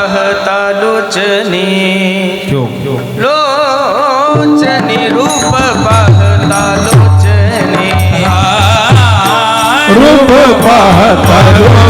ચાહતા લોચની લોચની રૂપ પાહતા લોચની રૂપ પાહતા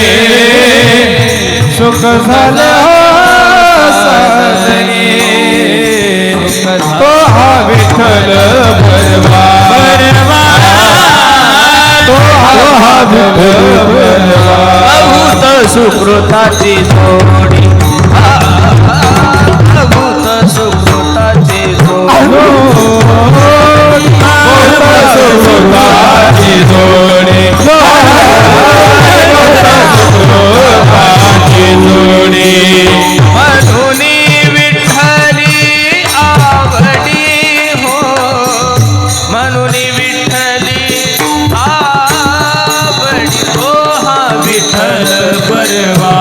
दुःख झाल्या हो तो हा विठ्ठल भरवा. तो हा विठ्ठल भरवा. सुकृताची तो. परवा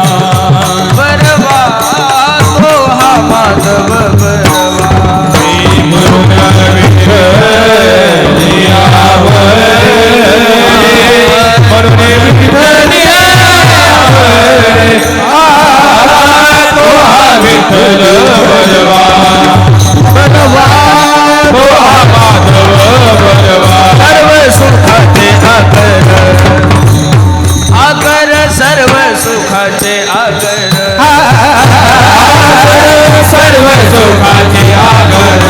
Kadiyanın